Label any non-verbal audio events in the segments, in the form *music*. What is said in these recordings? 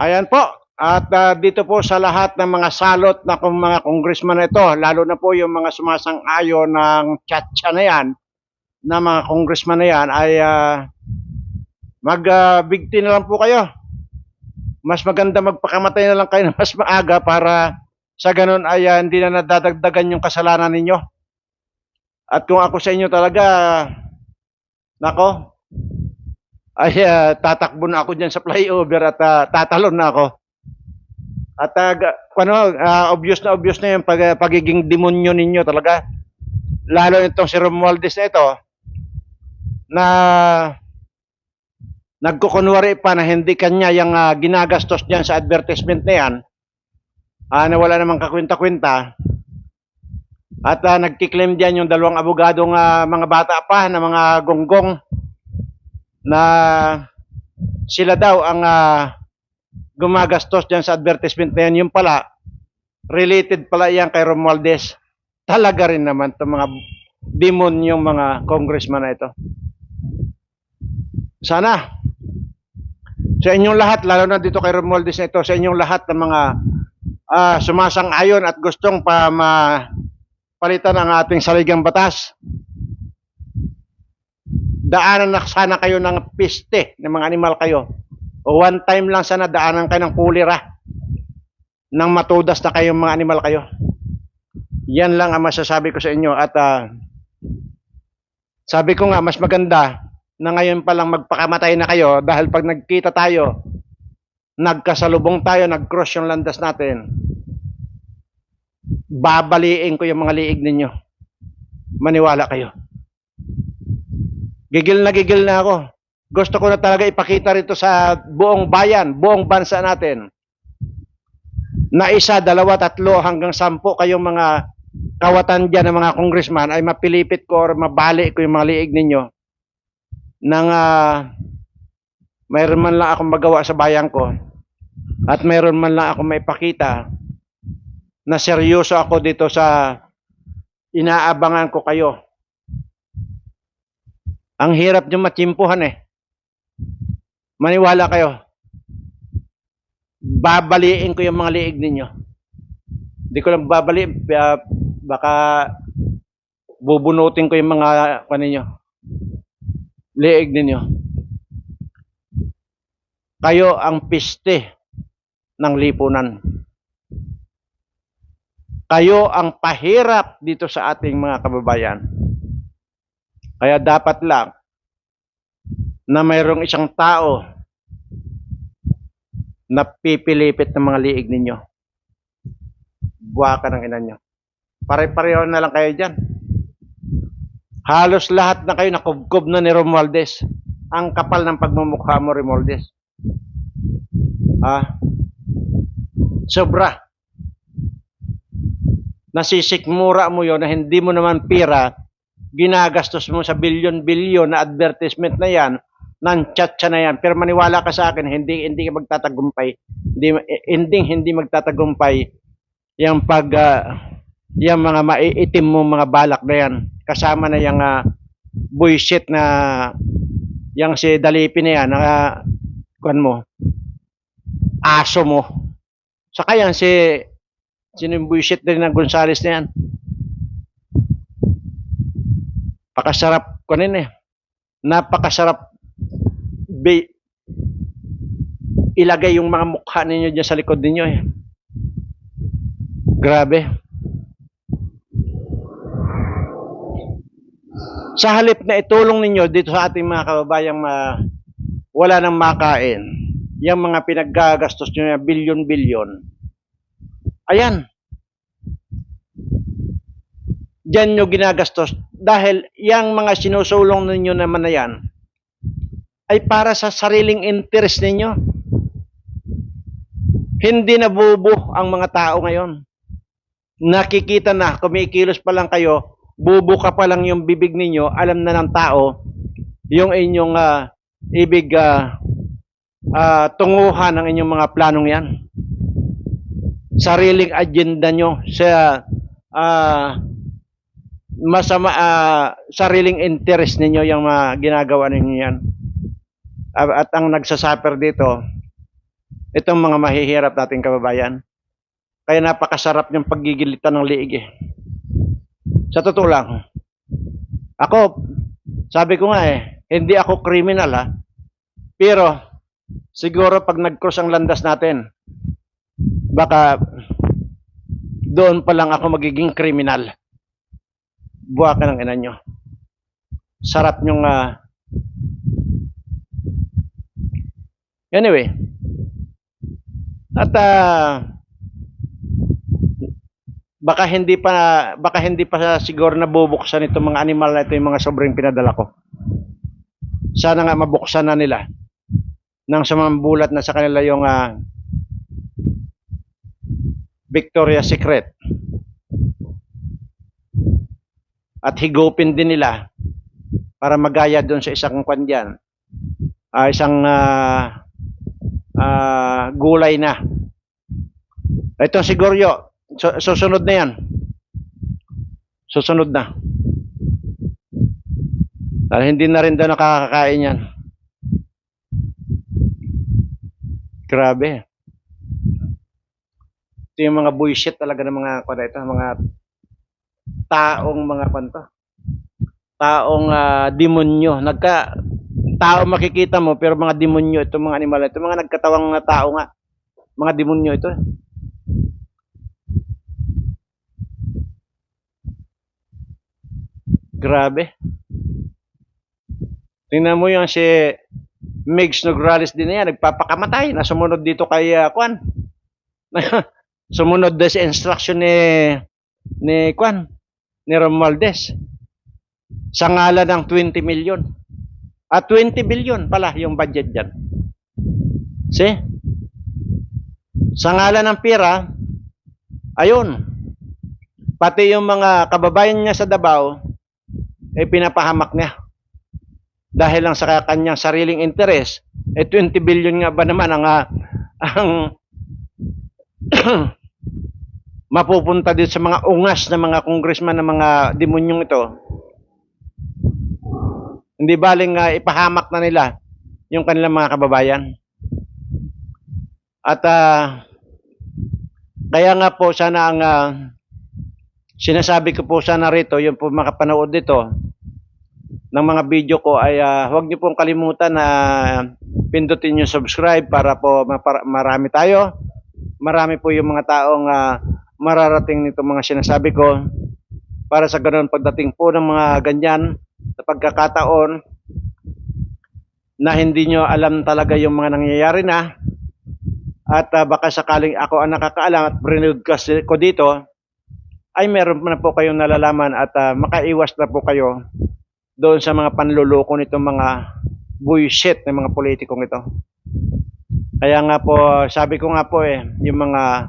Ayan po. At ah, dito po sa lahat ng mga salot na kung mga congressman na ito, lalo na po yung mga sumasang-ayon ng chatcha na yan, na mga congressman na yan, ay ah, mag-bigti na lang po kayo. Mas maganda magpakamatay na lang kayo na mas maaga para sa ganun ay ah, hindi na nadadagdagan yung kasalanan ninyo. At kung ako sa inyo talaga, nako, ay ah, tatakbo na ako dyan sa flyover at ah, tatalon na ako. At uh, ano, ah, obvious na obvious na yung pag, pagiging demonyo ninyo talaga. Lalo itong si Romualdez na ito, na nagkukunwari pa na hindi kanya yung ah, ginagastos diyan sa advertisement na yan, ah, na wala namang kakwenta-kwenta, at ah, nagkiklaim diyan yung dalawang abogadong ah, mga bata pa na mga gonggong na sila daw ang ah, gumagastos diyan sa advertisement na yan. Yung pala, related pala yan kay Romualdez. Talaga rin naman itong mga demon yung mga congressman na ito. Sana, sa inyong lahat, lalo na dito kay Romualdez na ito, sa inyong lahat ng mga ah, sumasang-ayon at gustong pa ma palitan ang ating saligang batas, daanan na sana kayo ng piste ng mga animal kayo. O one time lang sana daanan kayo ng kulira nang matudas na kayong mga animal kayo. Yan lang ang masasabi ko sa inyo at ah, sabi ko nga mas maganda na ngayon pa lang magpakamatay na kayo dahil pag nagkita tayo, nagkasalubong tayo, nag-cross yung landas natin, babaliin ko yung mga liig ninyo. Maniwala kayo. Gigil na gigil na ako. Gusto ko na talaga ipakita rito sa buong bayan, buong bansa natin. Na isa, dalawa, tatlo, hanggang sampu kayong mga kawatan dyan ng mga congressman ay mapilipit ko or mabali ko yung mga liig ninyo nang ah, mayroon man lang akong magawa sa bayan ko at mayroon man lang akong maipakita na seryoso ako dito sa inaabangan ko kayo. Ang hirap nyo matsimpuhan eh. Maniwala kayo. Babaliin ko yung mga liig ninyo. Hindi ko lang babali, baka bubunutin ko yung mga ano ninyo. Liig ninyo. Kayo ang piste ng lipunan. Kayo ang pahirap dito sa ating mga kababayan. Kaya dapat lang na mayroong isang tao na pipilipit ng mga liig ninyo. Buwa ka ng ina nyo. Pare-pareho na lang kayo dyan. Halos lahat na kayo nakubkob na ni Romualdez. Ang kapal ng pagmumukha mo, Romualdez. Ah, sobra. Nasisikmura mo yon na hindi mo naman pira, ginagastos mo sa bilyon-bilyon na advertisement na yan, ng chatcha na yan. Pero maniwala ka sa akin, hindi hindi ka magtatagumpay. Hindi hindi hindi magtatagumpay yung pag ah, yung mga maiitim mo mga balak na yan. Kasama na yung uh, bullshit na yung si Dalipi na yan, na kuan mo, aso mo. Saka yan si sino yung bullshit din ng Gonzales na yan. Pakasarap ko eh. Napakasarap be, ilagay yung mga mukha ninyo dyan sa likod ninyo eh. Grabe. Sa halip na itulong ninyo dito sa ating mga kababayang ma, wala nang makain, yung mga pinaggagastos nyo na bilyon-bilyon, ayan, Diyan nyo ginagastos dahil yung mga sinusulong ninyo naman na yan ay para sa sariling interest ninyo. Hindi na bubo ang mga tao ngayon. Nakikita na, kumikilos pa lang kayo, bubo ka pa lang yung bibig ninyo, alam na ng tao yung inyong ah, ibig ah, ah, tunguhan ng inyong mga planong yan. Sariling agenda nyo sa ah, masama ah, sariling interest ninyo yung mga ginagawa ninyo yan. Ah, at ang nagsasuffer dito itong mga mahihirap nating kababayan. Kaya napakasarap yung paggigilitan ng liig eh. Sa totoo lang. Ako, sabi ko nga eh, hindi ako criminal ha. Pero, siguro pag nag-cross ang landas natin, baka doon pa lang ako magiging criminal. Buwa ka ng ina nyo. Sarap nyong ah, Anyway. At ah, baka hindi pa baka hindi pa siguro nabubuksan itong mga animal na ito yung mga sobrang pinadala ko. Sana nga mabuksan na nila nang sumambulat na sa kanila yung ah, Victoria's Secret. At higupin din nila para magaya doon sa isang kwan dyan. Ah, isang ah, ah, gulay na. Ito siguro, su- susunod na yan. Susunod na. Dahil hindi na rin daw nakakakain yan. Grabe. Ito yung mga bullshit talaga ng mga ito, mga taong mga kwanto. Taong ah, demonyo. Nagka tao makikita mo pero mga demonyo itong mga animal ito mga nagkatawang na tao nga. Mga demonyo ito. Grabe. Tingnan mo yung si Migs Nograles din na yan nagpapakamatay. Na sumunod dito kay uh, Kwan. *laughs* Sumunod din sa instruction ni ni Kwan ni Romualdez sa ngalan ng 20 million at 20 billion pala yung budget dyan. See? Sa ngalan ng pera, ayun, pati yung mga kababayan niya sa Davao, eh pinapahamak niya. Dahil lang sa kanyang sariling interes, eh 20 billion nga ba naman ang, ah, ang *clears throat* mapupunta din sa mga ungas na mga congressman na mga demonyong ito, hindi baling uh, ipahamak na nila yung kanilang mga kababayan. At ah, kaya nga po sana ang ah, sinasabi ko po sana rito, yung po makapanood dito ng mga video ko ay ah, huwag niyo pong kalimutan na pindutin yung subscribe para po marami tayo. Marami po yung mga taong ah, mararating nito mga sinasabi ko para sa ganun pagdating po ng mga ganyan sa pagkakataon na hindi nyo alam talaga yung mga nangyayari na at ah, baka sakaling ako ang nakakaalam at broadcast ko dito ay meron na po kayong nalalaman at ah, makaiwas na po kayo doon sa mga panluloko nitong mga bullshit ng mga politikong ito. Kaya nga po, sabi ko nga po eh, yung mga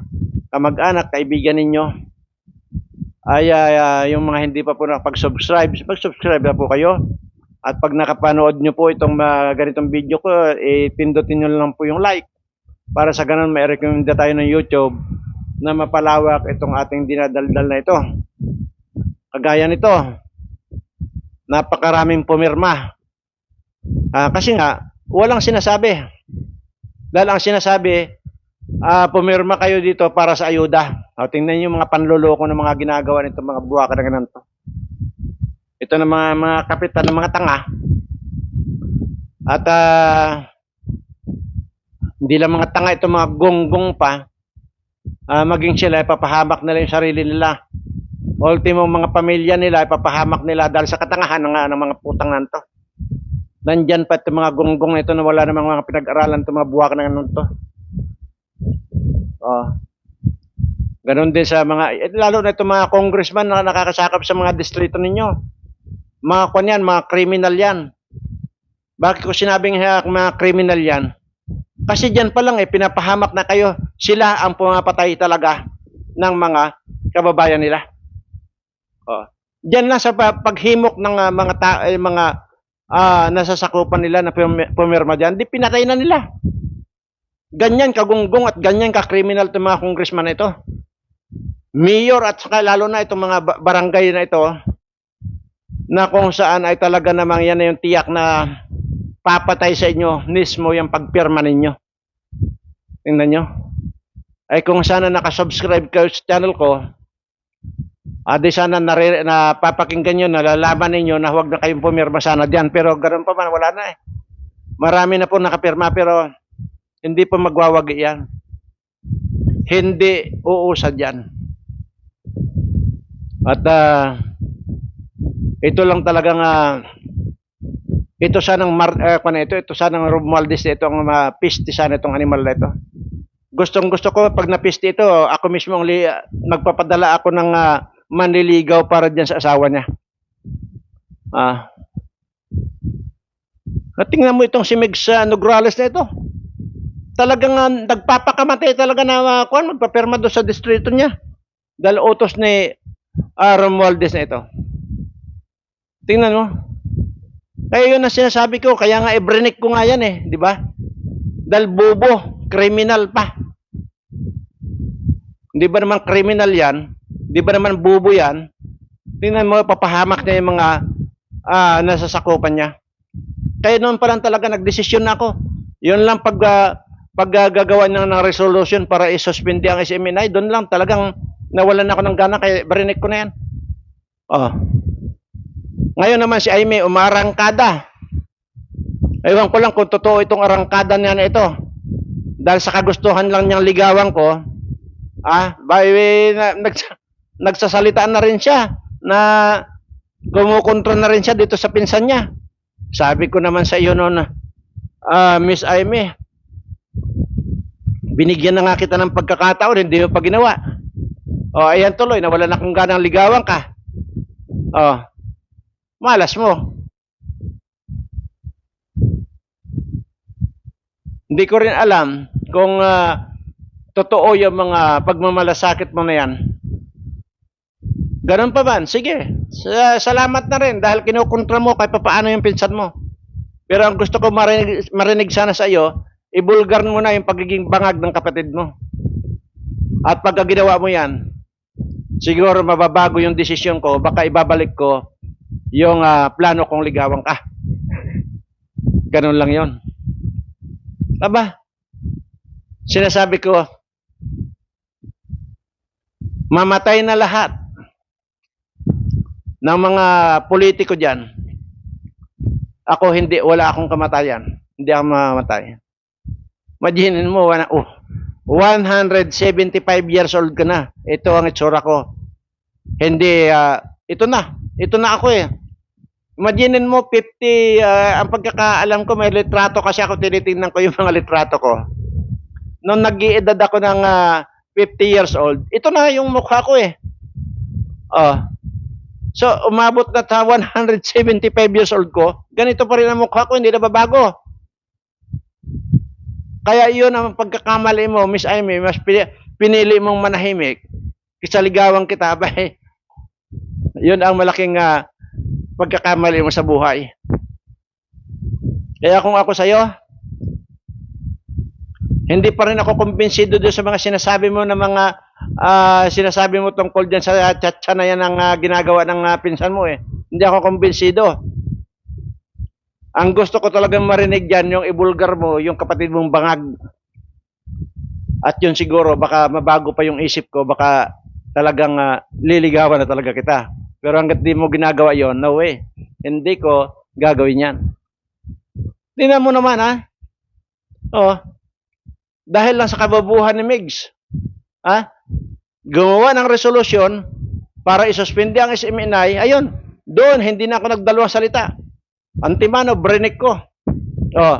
kamag-anak, kaibigan ninyo, ay ah, yung mga hindi pa po nakapag-subscribe, mag-subscribe na po kayo. At pag nakapanood nyo po itong mga ganitong video ko, eh, pindutin nyo lang po yung like. Para sa ganun, may recommend tayo ng YouTube na mapalawak itong ating dinadaldal na ito. Kagaya nito, napakaraming pumirma. Ah, kasi nga, walang sinasabi. Dahil ang sinasabi, ah, pumirma kayo dito para sa ayuda. O, tingnan niyo mga panluloko ng mga ginagawa nito mga buwaka na ganito. Ito ng mga, mga kapitan ng mga tanga. At ah, hindi lang mga tanga ito mga gonggong pa. Ah, maging sila ipapahamak nila yung sarili nila. Ultimo mga pamilya nila ipapahamak nila dahil sa katangahan ng, ng mga putang nanto. Nandyan pa itong mga gonggong na ito na wala namang mga pinag-aralan itong mga buwak na ganun to. Oh. Ganon din sa mga, eh, lalo na itong mga congressman na nakakasakap sa mga distrito ninyo. Mga kwan yan, mga criminal yan. Bakit ko sinabing uh, mga criminal yan? Kasi dyan pa lang eh, pinapahamak na kayo. Sila ang pumapatay talaga ng mga kababayan nila. Oh. Diyan lang sa pa- paghimok ng ah, mga ta- eh, mga ah, nasasakupan nila na pum- pumirma diyan, di pinatay na nila. Ganyan kagunggong at ganyan ka-criminal itong mga congressman na ito. Mayor at saka lalo na itong mga ba- barangay na ito na kung saan ay talaga namang yan na yung tiyak na papatay sa inyo mismo yung pagpirma ninyo. Tingnan nyo. Ay kung sana nakasubscribe kayo sa channel ko, ah, di sana nare, na papakinggan nyo, nalalaman ninyo na huwag na kayong pumirma sana diyan. Pero ganun pa man, wala na eh. Marami na po nakapirma pero hindi pa magwawagi yan. Hindi uusad yan. At ah, ito lang talagang ah, ito sanang mar kung ano ito ito sanang Romualdez ito ang uh, piste sana itong animal na ito. Gustong gusto ko pag napiste ito, ako mismo ang magpapadala ako ng ah, manliligaw para diyan sa asawa niya. Ah. At tingnan mo itong si Meg sa Nograles na ito. Talagang ah, nagpapakamatay talaga na uh, kuan magpapirma doon sa distrito niya. Dahil utos ni uh, Romualdez na ito. Tingnan mo. Kaya yun ang sinasabi ko, kaya nga ibrinik ko nga yan eh, di ba? Dahil bobo, criminal pa. Di ba naman criminal yan? Di ba naman bobo yan? Tingnan mo, papahamak niya yung mga ah, nasasakupan niya. Kaya noon pa lang talaga nagdesisyon na ako. Yun lang pag, ah, pag ah, gagawa ng, ng resolution para isuspindi ang SMNI, doon lang talagang nawalan ako ng gana, kaya barinig ko na yan. Oh. Ngayon naman si Aimee umarangkada. Ewan ko lang kung totoo itong arangkada niya na ito. Dahil sa kagustuhan lang niyang ligawan ko, ah, by way, na, nags, nagsasalitaan na rin siya na kumukontrol na rin siya dito sa pinsan niya. Sabi ko naman sa iyo noon, ah, Miss Aimee, binigyan na nga kita ng pagkakataon, hindi mo pa ginawa. O, ayan tuloy, nawala na kang ganang ligawan ka. O, malas mo. Hindi ko rin alam kung ah, totoo yung mga pagmamalasakit mo na yan. Ganun pa man, sige. Sa- salamat na rin dahil kinukontra mo kahit paano yung pinsan mo. Pero ang gusto ko marinig, marinig sana sa iyo, ibulgar mo na yung pagiging bangag ng kapatid mo. At pagka ginawa mo yan, siguro mababago yung desisyon ko, baka ibabalik ko yung ah, plano kong ligawan ka. *laughs* Ganun lang yon. Aba, sinasabi ko, mamatay na lahat ng mga politiko dyan. Ako hindi, wala akong kamatayan. Hindi ako mamamatay. Imaginin mo, wana, oh, 175 years old ka na. Ito ang itsura ko. Hindi, ah, ito na. Ito na ako eh. Imaginin mo, 50, ah, ang pagkakaalam ko, may litrato kasi ako tinitingnan ko yung *laughs* mga litrato ko. Nung nag-iedad ako ng ah, 50 years old, ito na yung mukha ko eh. Oh. So, umabot na sa 175 years old ko, ganito pa rin ang mukha ko, hindi na babago. Kaya yun ang pagkakamali mo, Miss Amy, mas pinili mong manahimik, kisaligawan kita, *laughs* bay, yun ang malaking ah, pagkakamali mo sa buhay. Kaya kung ako sa'yo, hindi pa rin ako kumbinsido doon sa mga sinasabi mo na mga ah, sinasabi mo tungkol dyan sa chatcha na yan ang ah, ginagawa ng ah, pinsan mo eh. Hindi ako kumbinsido. Ang gusto ko talagang marinig dyan, yung ibulgar mo, yung kapatid mong bangag. At yun siguro, baka mabago pa yung isip ko, baka talagang ah, liligawan na talaga kita. Pero hanggat di mo ginagawa yon no way. Hindi ko gagawin yan. Tingnan mo naman ha. Oh. Dahil lang sa kababuhan ni Migs. Ha? Gumawa ng resolusyon para isuspindi ang SMNI. Ayun. Doon, hindi na ako nagdalawang salita. Antimano, brinik ko. Oh.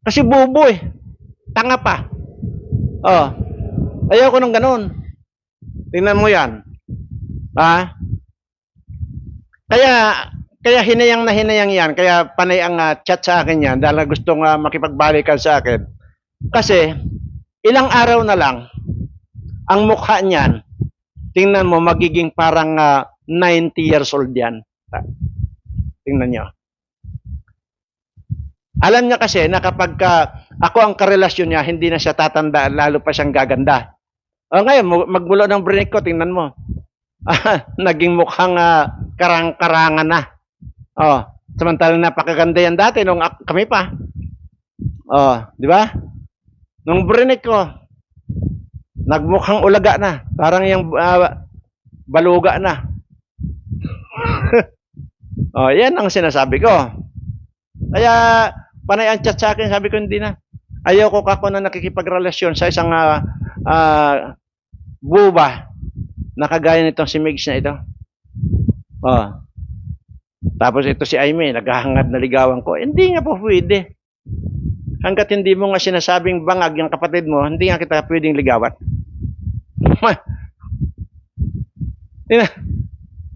Kasi bubo eh. Tanga pa. Oh. Ayoko nung ganun. Tingnan mo yan. Ah. Kaya kaya hinayang na hinayang yan, kaya panay ang ah, chat sa akin yan dahil gusto nga makipagbalikan sa akin. Kasi ilang araw na lang ang mukha niyan, tingnan mo magiging parang ah, 90 years old yan. Tingnan niyo. Alam niya kasi na kapag ka, ako ang karelasyon niya, hindi na siya tatanda, lalo pa siyang gaganda. O ngayon, magmulo ng brinik ko, tingnan mo. *laughs* Naging mukhang ah, karang-karangan na. Oh, samantalang napakaganda yan dati nung kami pa. Oh, di ba? Nung brinik ko, nagmukhang ulaga na. Parang yung ah, baluga na. *laughs* oh, yan ang sinasabi ko. Kaya, panay ang chat sa akin, sabi ko hindi na. Ayoko kako na nakikipagrelasyon sa isang ah, ah, buba na kagaya nitong si Migs na ito. Oh. Tapos ito si Aimee, naghahangad na ligawan ko. Hindi nga po pwede. Hanggat hindi mo nga sinasabing bangag yung kapatid mo, hindi nga kita pwedeng ligawan. *laughs*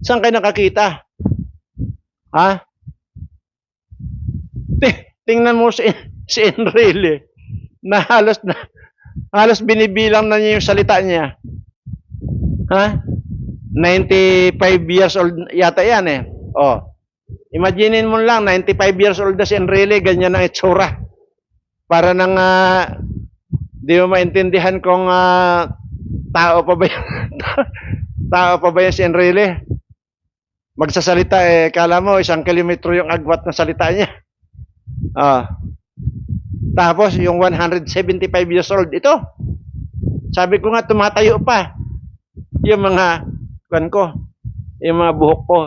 Saan kayo nakakita? Ha? Ti- tingnan mo si, si Enrile na halos na halos binibilang na niya yung salita niya. Ha? 95 years old yata yan eh. Oh. Imaginin mo lang, 95 years old na si Enrile, ganyan ang itsura. Para nang ah, di mo maintindihan kung ah, tao pa ba yan? *laughs* tao pa ba yan si Enrile? Magsasalita eh, kala mo isang kilometro yung agwat ng salita niya. Ah. Tapos yung 175 years old ito. Sabi ko nga tumatayo pa. Yung mga kan ko, yung mga buhok ko.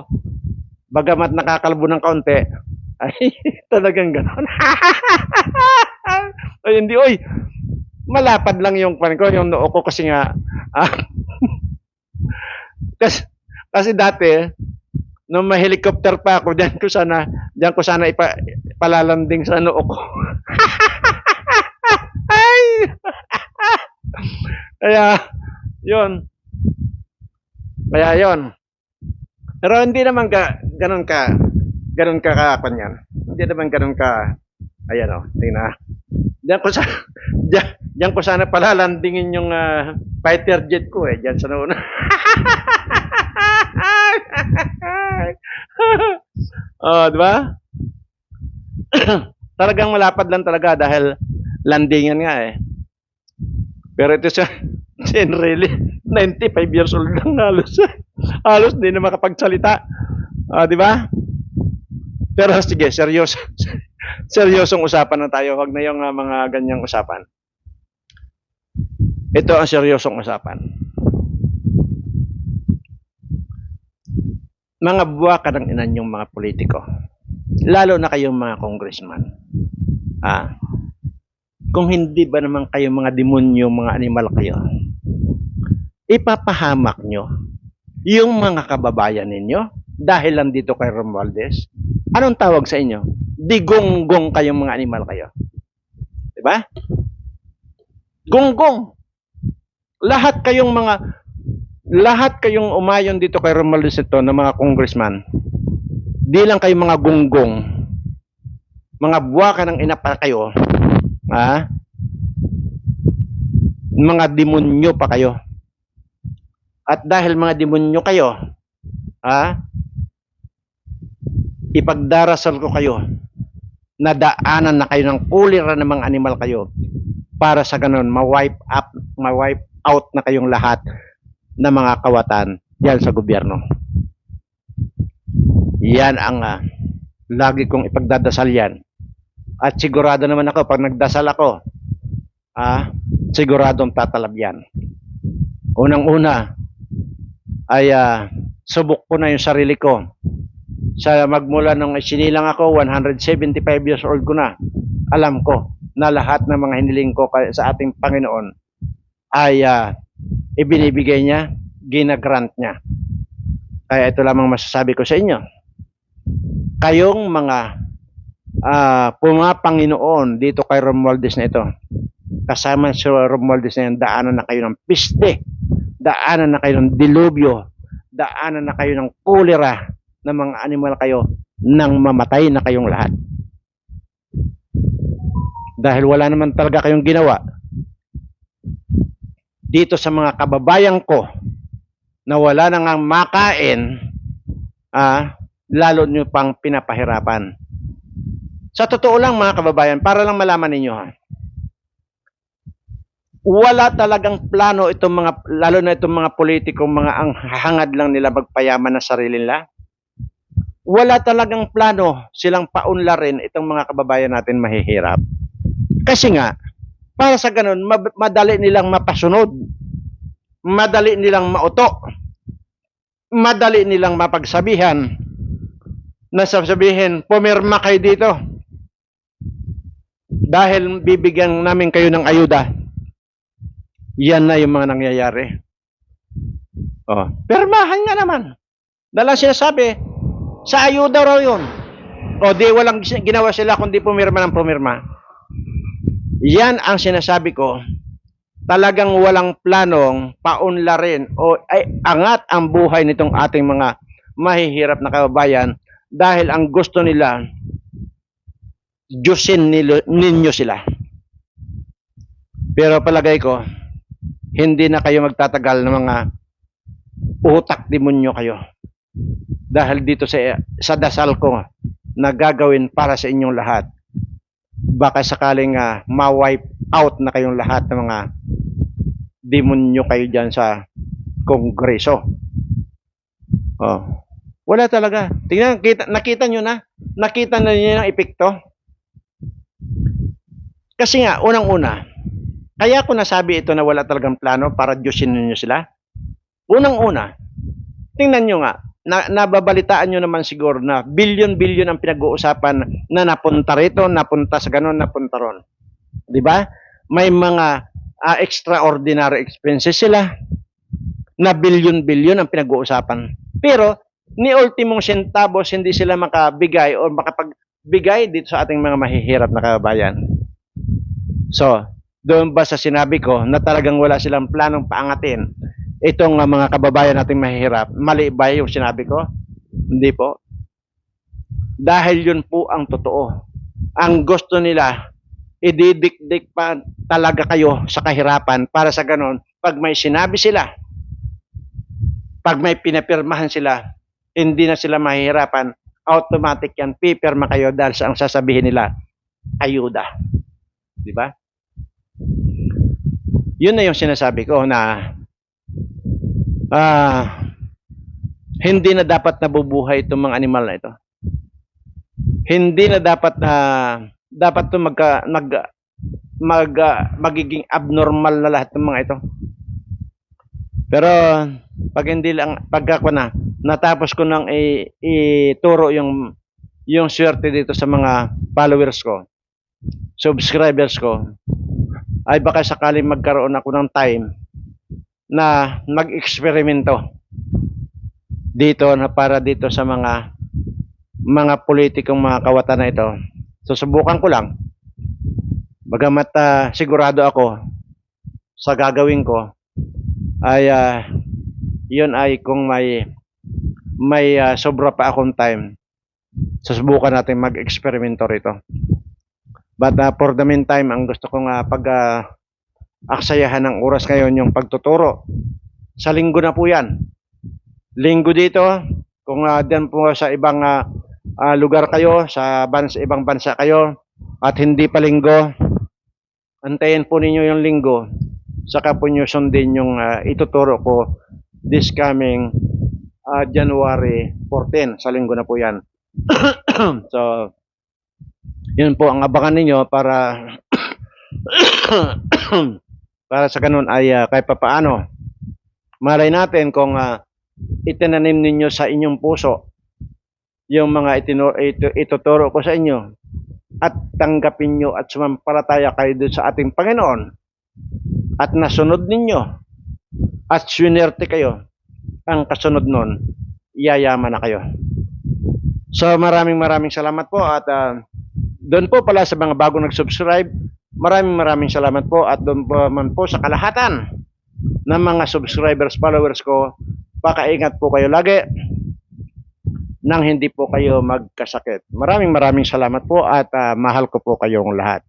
Bagamat nakakalbo ng kaunti, *laughs* ay talagang gano'n. *laughs* ay hindi oy. Malapad lang yung kan ko, yung noo ko kasi nga ah, *laughs* kasi, kasi dati nung may helicopter pa ako, diyan ko sana, diyan ko sana ipa, sa noo ko. *laughs* Ay! *laughs* Kaya, yun. Kaya yun. Pero hindi naman ka, ganun ka, ganun ka kapan yan. Hindi naman ganun ka, ayan o, tingnan. Diyan ko sa, *laughs* diyan, diyan ko sana palalandingin yung ah, fighter jet ko eh, diyan sa noo. *laughs* oh, di ba? *clears throat* Talagang malapad lang talaga dahil landingan nga eh. Pero ito siya, *laughs* si Enrile, 95 years old lang halos. *laughs* halos hindi na makapagsalita. Ah, di ba? Pero sige, seryoso. Seryosong usapan na tayo. Huwag na yung ah, mga ganyang usapan. Ito ang seryosong usapan. Mga buwaka ng inan yung mga politiko. Lalo na kayong mga congressman. Ah, kung hindi ba naman kayo mga demonyo, mga animal kayo, ipapahamak nyo yung mga kababayan ninyo dahil lang dito kay Romualdez. Anong tawag sa inyo? Digonggong kayong mga animal kayo. Di ba? Gonggong. Lahat kayong mga lahat kayong umayon dito kay Romualdez ito na mga congressman. Di lang kayo mga gonggong. Mga buwaka ng inapa kayo. Ha? Mga demonyo pa kayo. At dahil mga demonyo kayo, ha? Ipagdarasal ko kayo na daanan na kayo ng kulira ng mga animal kayo para sa ganun ma-wipe up, ma-wipe out na kayong lahat ng mga kawatan yan sa gobyerno. Yan ang ah, lagi kong ipagdadasal yan. At sigurado naman ako, pag nagdasal ako, ah, siguradong tatalab yan. Unang-una, ay ah, subok ko na yung sarili ko. Sa magmula nung sinilang ako, 175 years old ko na. Alam ko na lahat ng mga hiniling ko sa ating Panginoon ay ah, ibinibigay niya, ginagrant niya. Kaya ito lamang masasabi ko sa inyo. Kayong mga ah pumapanginoon dito kay Romualdez na ito. Kasama si Romualdez na yan, daanan na kayo ng piste, daanan na kayo ng dilubyo, daanan na kayo ng kulera ng mga animal kayo nang mamatay na kayong lahat. Dahil wala naman talaga kayong ginawa dito sa mga kababayan ko na wala nang ang makain, ah, lalo nyo pang pinapahirapan. Sa totoo lang mga kababayan, para lang malaman ninyo ha. Wala talagang plano itong mga, lalo na itong mga politiko, mga ang hangad lang nila magpayaman ng sarili nila. Wala talagang plano silang paunlarin itong mga kababayan natin mahihirap. Kasi nga, Para sa ganun, madali nilang mapasunod. Madali nilang mauto. Madali nilang mapagsabihan na sasabihin, pumirma kayo dito. Dahil bibigyan namin kayo ng ayuda. Yan na yung mga nangyayari. Oh, permahan nga naman. Dala sinasabi, sa ayuda raw yun. O di walang ginawa sila kundi pumirma ng pumirma. Yan ang sinasabi ko. Talagang walang planong paunlarin o ay angat ang buhay nitong ating mga mahihirap na kababayan dahil ang gusto nila Diyosin nilo, ninyo sila. Pero palagay ko, hindi na kayo magtatagal ng mga utak demonyo kayo. Dahil dito sa, sa dasal ko na gagawin para sa inyong lahat, baka sakaling uh, ma-wipe out na kayong lahat ng mga demonyo kayo dyan sa kongreso. Oh. Wala talaga. Tingnan, kita, nakita nyo na. Nakita na niyo yung epekto. Kasi nga, unang-una, kaya ko nasabi ito na wala talagang plano para Diyosin ninyo sila. Unang-una, tingnan nyo nga, na, nababalitaan nyo naman siguro na bilyon-bilyon ang pinag-uusapan na napunta rito, napunta sa ganon, napunta ron. Di ba? May mga ah, extraordinary expenses sila na bilyon-bilyon ang pinag-uusapan. Pero, ni ultimong centavos, hindi sila makabigay o makapagbigay dito sa ating mga mahihirap na kababayan. So, doon ba sa sinabi ko na talagang wala silang planong paangatin itong uh, mga kababayan nating mahihirap, mali ba yung sinabi ko? Hindi po. Dahil yun po ang totoo. Ang gusto nila, ididikdik pa talaga kayo sa kahirapan para sa ganon, pag may sinabi sila, pag may pinapirmahan sila, hindi na sila mahihirapan, automatic yan, pipirma kayo dahil sa ang sasabihin nila, ayuda. Di ba? Yun na yung sinasabi ko na ah hindi na dapat nabubuhay itong mga animal na ito. Hindi na dapat na dapat to magka nag mag ah, magiging abnormal na lahat ng mga ito. Pero pag hindi lang pag ako na natapos ko nang ituro yung yung swerte dito sa mga followers ko, subscribers ko, ay baka sakaling magkaroon ako ng time na mag-eksperimento dito na para dito sa mga mga politikong mga kawatan na ito. Susubukan ko lang. Bagamat ah, sigurado ako sa gagawin ko ay ah, yun ay kung may may ah, sobra pa akong time susubukan natin mag-eksperimento rito. But uh, for the meantime, ang gusto kong uh, pag uh, aksayahan ng oras ngayon yung pagtuturo. Sa linggo na po yan. Linggo dito, kung uh, diyan po sa ibang uh, uh, lugar kayo, sa bansa, ibang bansa kayo, at hindi pa linggo, antayin po ninyo yung linggo, saka po nyo sundin yung uh, ituturo ko this coming uh, January 14, sa linggo na po yan. *clears throat* so, yun po ang abangan ninyo para *clears throat* *coughs* para sa ganun ay uh, kahit papaano malay natin kung uh, itinanim ninyo sa inyong puso yung mga itino, ito, ituturo ko sa inyo at tanggapin nyo at sumampalataya kayo doon sa ating Panginoon at nasunod ninyo at swinerte kayo ang kasunod nun yayaman na kayo. So maraming maraming salamat po at uh, doon po pala sa mga bago nag-subscribe, maraming maraming salamat po at doon po man po sa kalahatan ng mga subscribers, followers ko, pakaingat po kayo lagi nang hindi po kayo magkasakit. Maraming maraming salamat po at uh, mahal ko po kayong lahat.